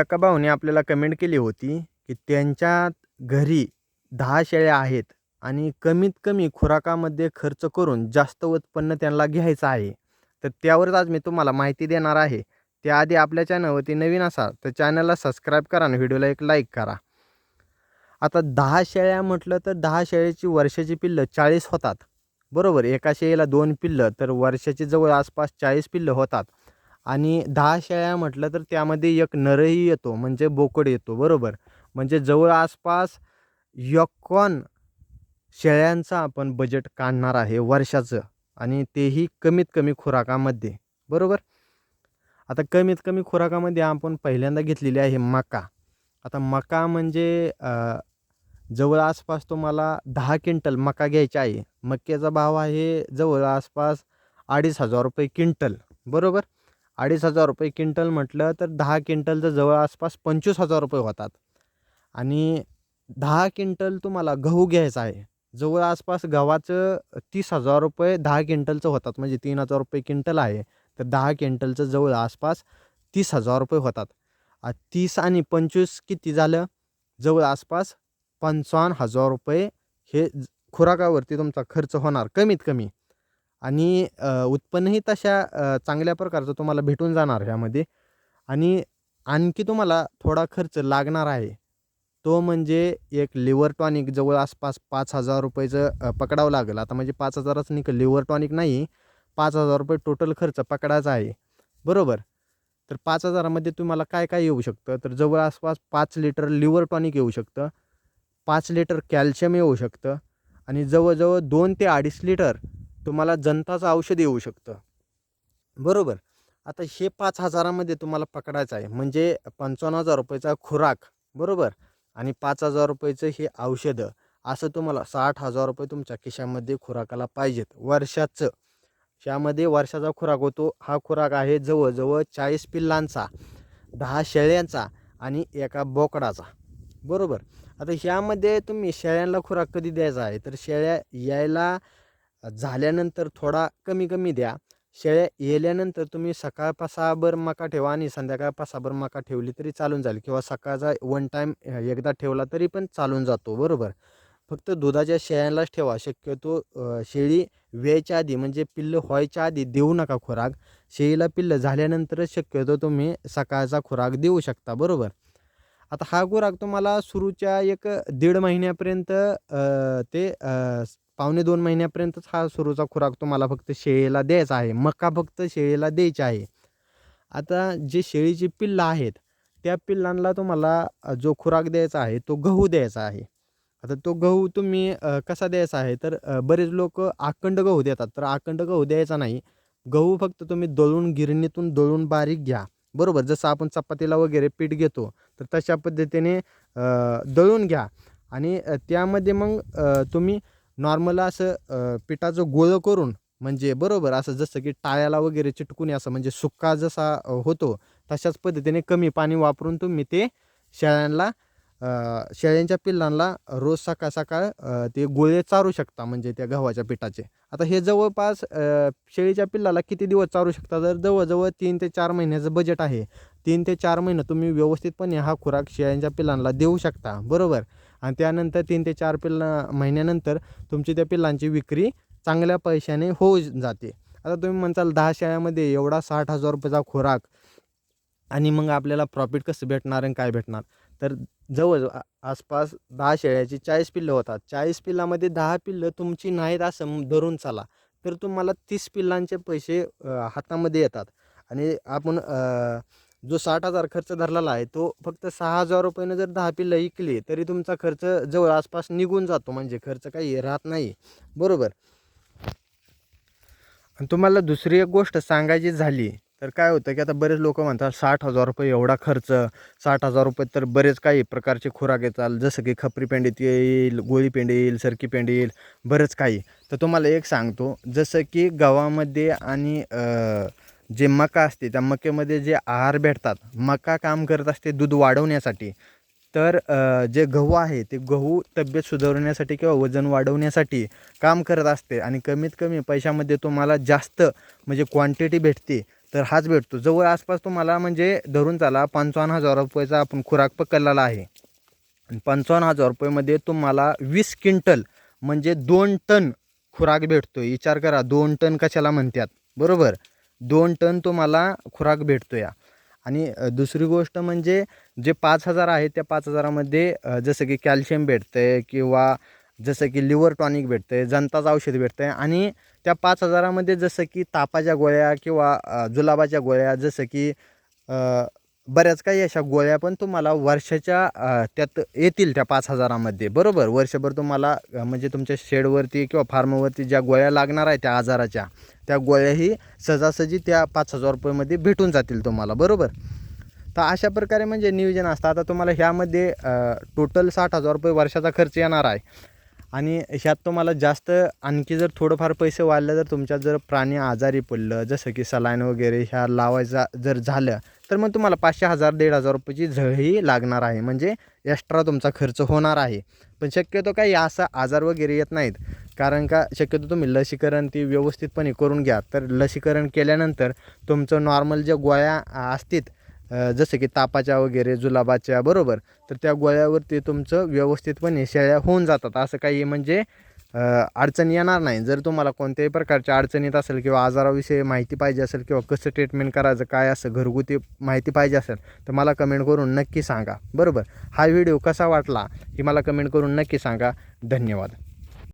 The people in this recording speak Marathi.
एका भाऊने आपल्याला कमेंट केली होती की त्यांच्या घरी दहा शेळ्या आहेत आणि कमीत कमी खुराकामध्ये खर्च करून जास्त उत्पन्न त्यांना घ्यायचं आहे. तर त्यावरच आज मी तुम्हाला माहिती देणार आहे. त्याआधी आपल्या चॅनलवरती नवीन असाल तर चॅनलला सबस्क्राईब करा आणि व्हिडिओला एक लाईक करा. आता दहा शेळ्या म्हटलं तर दहा शेळ्याची वर्षाची पिल्लं चाळीस होतात. बरोबर एका शेळीला दोन पिल्लं तर वर्षाची जवळ आसपास चाळीस पिल्लं होतात. आणि दहा शेळ्या म्हटलं तर त्यामध्ये एक नरही येतो म्हणजे बोकड येतो बरोबर? म्हणजे जवळ आसपास एकोण शेळ्यांचा आपण बजेट काढणार आहे वर्षाचं आणि तेही कमीत कमी खुराकामध्ये बरोबर? आता कमीत कमी खुराकामध्ये आपण पहिल्यांदा घेतलेली आहे मका. आता मका म्हणजे जवळ आसपास तुम्हाला दहा क्विंटल मका घ्यायचा आहे. मक्याचा भाव आहे जवळ आसपास अडीच हजार रुपये क्विंटल बरोबर? अडीच हजार रुपये क्विंटल म्हटलं तर दहा क्विंटलचं जवळ आसपास पंचवीस हजार रुपये होतात. आणि दहा क्विंटल तुम्हाला गहू घ्यायचा आहे. जवळ आसपास गव्हाचं तीस हजार रुपये दहा क्विंटलचं होतात. म्हणजे तीन हजार रुपये क्विंटल आहे. तर दहा क्विंटलचं जवळ आसपास तीस हजार रुपये होतात. तीस आणि पंचवीस किती झालं? जवळ आसपास पंचावन्न हजार रुपये हे ज- खुराकावरती तुमचा खर्च होणार कमीत कमी. आणि उत्पन्नही तशा चांगल्या प्रकारचं तुम्हाला भेटून जाणार ह्यामध्ये. आणि आणखी तुम्हाला थोडा खर्च लागणार आहे. तो म्हणजे एक लिव्हर टॉनिक जवळ आसपास पाच हजार रुपयाचं पकडावं लागेल. आता म्हणजे पाच हजारच नाही लिव्हर टॉनिक नाही पाच हजार रुपये टोटल खर्च पकडायचा आहे. बरोबर? तर पाच हजारामध्ये तुम्हाला काय काय येऊ शकतं? तर जवळ आसपास पाच लिटर लिव्हर टॉनिक येऊ शकतं. पाच लिटर कॅल्शियम येऊ शकतं. आणि जवळजवळ दोन ते अडीच लिटर तुम्हाला जनताचं औषध येऊ शकतं. बरोबर? आता हे पाच हजारामध्ये तुम्हाला पकडायचं आहे. म्हणजे पंचावन्न हजार रुपयाचा खुराक. बरोबर? आणि पाच हजार रुपयाचं हे औषधं. असं तुम्हाला साठ हजार रुपये तुमच्या खिशामध्ये खुराकाला पाहिजेत. वर्षाचं. यामध्ये वर्षाचा खुराक होतो. हा खुराक आहे जवळजवळ चाळीस पिल्लांचा दहा शेळ्यांचा आणि एका बोकडाचा. बरोबर? आता ह्यामध्ये तुम्ही शेळ्यांना खुराक कधी द्यायचा आहे? तर शेळ्या यायला झाल्यानंतर थोडा कमी कमी द्या. शेळ्या येल्यानंतर तुम्ही सकाळ पासाभर मका ठेवा आणि संध्याकाळ पासाभर मका ठेवली तरी चालून जाईल किंवा सकाळचा वन टाईम एकदा ठेवला तरी पण चालून जातो. बरोबर? फक्त दुधाच्या शेळ्यांनाच ठेवा. शक्यतो शेळी वेळच्या आधी म्हणजे पिल्लं व्हायच्या आधी देऊ नका खुराक. शेळीला पिल्लं झाल्यानंतरच शक्यतो तुम्ही सकाळचा खुराक देऊ शकता. बरोबर? आता हा खुराक तुम्हाला सुरूच्या एक दीड महिन्यापर्यंत ते पावणे दोन महिन्यापर्यंतच हा सुरूचा खुराक तुम्हाला फक्त शेळीला द्यायचा आहे. मका फक्त शेळीला द्यायची आहे. आता जे शेळीची पिल्लं आहेत त्या पिल्लांना तुम्हाला जो खुराक द्यायचा आहे तो गहू द्यायचा आहे. आता तो गहू तुम्ही कसा द्यायचा आहे? तर बरेच लोक अखंड गहू देतात. तर आकंड गहू द्यायचा नाही. गहू फक्त तुम्ही दळून गिरणीतून दळून बारीक घ्या. बरोबर? जसं आपण चपातीला वगैरे पीठ घेतो तर तशा पद्धतीने दळून घ्या. आणि त्यामध्ये मग तुम्ही नॉर्मल असं पिठाचं गोळं करून म्हणजे बरोबर असं जसं की टाळ्याला वगैरे चिटकून असं म्हणजे सुक्का जसा होतो तशाच पद्धतीने कमी पाणी वापरून तुम्ही ते शेळ्यांना शेळ्यांच्या पिल्लांना रोज सकाळ सकाळ ते गोळे चारू शकता म्हणजे त्या गव्हाच्या पिठाचे. आता हे जवळपास शेळीच्या पिल्लाला किती दिवस चारू शकता? जर जवळजवळ तीन ते चार महिन्याचं बजेट आहे. तीन ते चार महिने तुम्ही व्यवस्थितपणे हा खुराक शेळ्यांच्या पिल्लांना देऊ शकता बरोबर? आणि त्यानंतर तीन ते चार पिल्ला महिन्यानंतर तुमची त्या पिल्लांची विक्री चांगल्या पैशाने होऊ जाते. आता तुम्ही म्हणताल दहा शेळ्यामध्ये एवढा साठ हजार रुपयाचा खुराक आणि मग आपल्याला प्रॉफिट कसं भेटणार आणि काय भेटणार? तर जवळ आसपास दहा शेळ्याची चाळीस पिल्लं होतात. चाळीस पिल्लामध्ये दहा पिल्लं तुमची नाहीत असं धरून चाला. तर तुम्हाला तीस पिल्लांचे पैसे हातामध्ये येतात. आणि आपण जो साठ हजार खर्च धरलेला आहे तो फक्त सहा हजार रुपयानं जर दहा पिल्लं विकली तरी तुमचा खर्च जवळ आसपास निघून जातो. म्हणजे खर्च काही राहत नाही. बरोबर? आणि तुम्हाला दुसरी एक गोष्ट सांगायची झाली तर काय होतं की आता बरेच लोक म्हणतात साठ हजार रुपये एवढा खर्च साठ हजार रुपये तर बरेच काही प्रकारचे खुराक येतात. जसं की खपरी पेंडीत येईल गोळी पेंडी येईल सरकी पेंडी येईल बरंच काही. तर तुम्हाला एक सांगतो जसं की गव्हामध्ये आणि जे मका असते त्या मक्यामध्ये जे आहार भेटतात मका काम करत असते दूध वाढवण्यासाठी. तर जे गहू आहे ते गहू तब्येत सुधारण्यासाठी किंवा वजन वाढवण्यासाठी काम करत असते आणि कमीत कमी पैशामध्ये तुम्हाला जास्त म्हणजे क्वांटिटी भेटते तर हाच भेटतो. जवळ आसपास तुम्हाला म्हणजे धरून चाला पंचावन्न हजार रुपयाचा आपण खुराक पकडलेला आहे. आणि पंचावन्न हजार रुपयेमध्ये तुम्हाला वीस क्विंटल म्हणजे दोन टन खुराक भेटतो विचार करा दोन टन कशाला म्हणतात? बरोबर? दोन टन तुम्हाला खुराक भेटतो या. आणि दुसरी गोष्ट म्हणजे जे पाच हजार आहे त्या पाच हजारामध्ये जसं की कॅल्शियम भेटतं आहे किंवा जसं की लिव्हर टॉनिक भेटतं आहे जनताचं औषध भेटतं आहे आणि त्या पाच हजारामध्ये जसं की तापाच्या गोळ्या किंवा जुलाबाच्या गोळ्या जसं की बऱ्याच काही अशा गोळ्या पण तुम्हाला वर्षाच्या त्यात येतील त्या पाच हजारामध्ये. बरोबर? वर्षभर तुम्हाला म्हणजे तुमच्या शेडवरती किंवा फार्मवरती ज्या गोळ्या लागणार आहे त्या आजाराच्या त्या गोळ्याही सहजासहजी त्या पाच हजार रुपयेमध्ये भेटून जातील तुम्हाला. बरोबर? तर अशा प्रकारे म्हणजे नियोजन असतं. आता तुम्हाला ह्यामध्ये टोटल साठ हजार रुपये वर्षाचा खर्च येणार आहे. आणि ह्यात तुम्हाला जास्त आणखी जर थोडंफार पैसे वाढलं तर तुमच्या जर प्राणी आजारी पडलं जसं की सलाईन वगैरे ह्या लावायचा जर झालं तर मग तुम्हाला पाचशे हजार दीड हजार रुपयाची झळही लागणार आहे. म्हणजे एक्स्ट्रा तुमचा खर्च होणार आहे. पण शक्यतो काही असा आजार वगैरे येत नाहीत. कारण का शक्यतो तुम्ही लसीकरण ती व्यवस्थितपणे करून घ्या. तर लसीकरण केल्यानंतर तुमचं नॉर्मल ज्या गोळ्या असतील जसं की तापाच्या वगैरे जुलाबाच्या बरोबर तर त्या गोळ्यावरती तुमचं व्यवस्थितपणे शेळ्या होऊन जातात. असं काही म्हणजे अडचण येणार नाही. जर तुम्हाला कोणत्याही प्रकारच्या अडचणीत असेल किंवा आजाराविषयी माहिती पाहिजे असेल किंवा कसं ट्रीटमेंट करायचं काय असं घरगुती माहिती पाहिजे असेल तर मला कमेंट करून नक्की सांगा. बरोबर? हा व्हिडिओ कसा वाटला हे मला कमेंट करून नक्की सांगा. धन्यवाद.